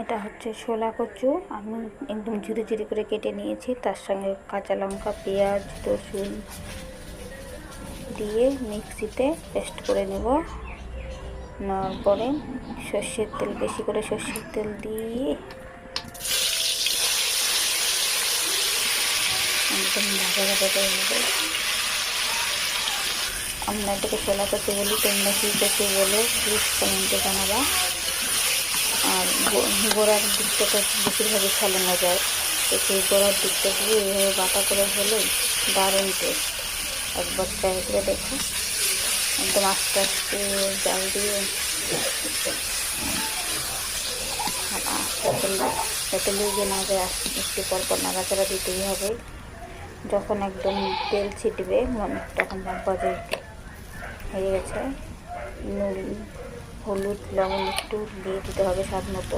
এটা হচ্ছে ছোলা কচু। আমি একদম ঝুরি ঝুরি করে কেটে নিয়েছি। তার সঙ্গে কাঁচা লঙ্কা, পেঁয়াজ, রসুন দিয়ে মিক্সিতে পেস্ট করে নেব। নেওয়ার পরে সর্ষের তেল, বেশি করে সর্ষের তেল দিয়ে একদম ভাজা ভাজা করে নেব। আমরা এটাকে ছোলা কচু বলি, তোমরা কী কচু বলো প্লিজ কমেন্টে জানাবা। গোড়ার দিকটাকে বেশিরভাগই ফেলানো যায়। তো সেই গোড়ার দিকটা দিয়ে এইভাবে বাটা করে হলে দারুণ টেস্ট একবার ট্রাই করে দেখো। একদম আস্তে আস্তে জাল দিয়ে যাতে লেগে না যায় একটু পর পর নাড়াচাড়া দিতেই হবে। যখন একদম তেল ছিটবে তখন যে হয়ে গেছে, নুন হলুদ লবণ একটু দিয়ে দিতে হবে স্বাদ মতো।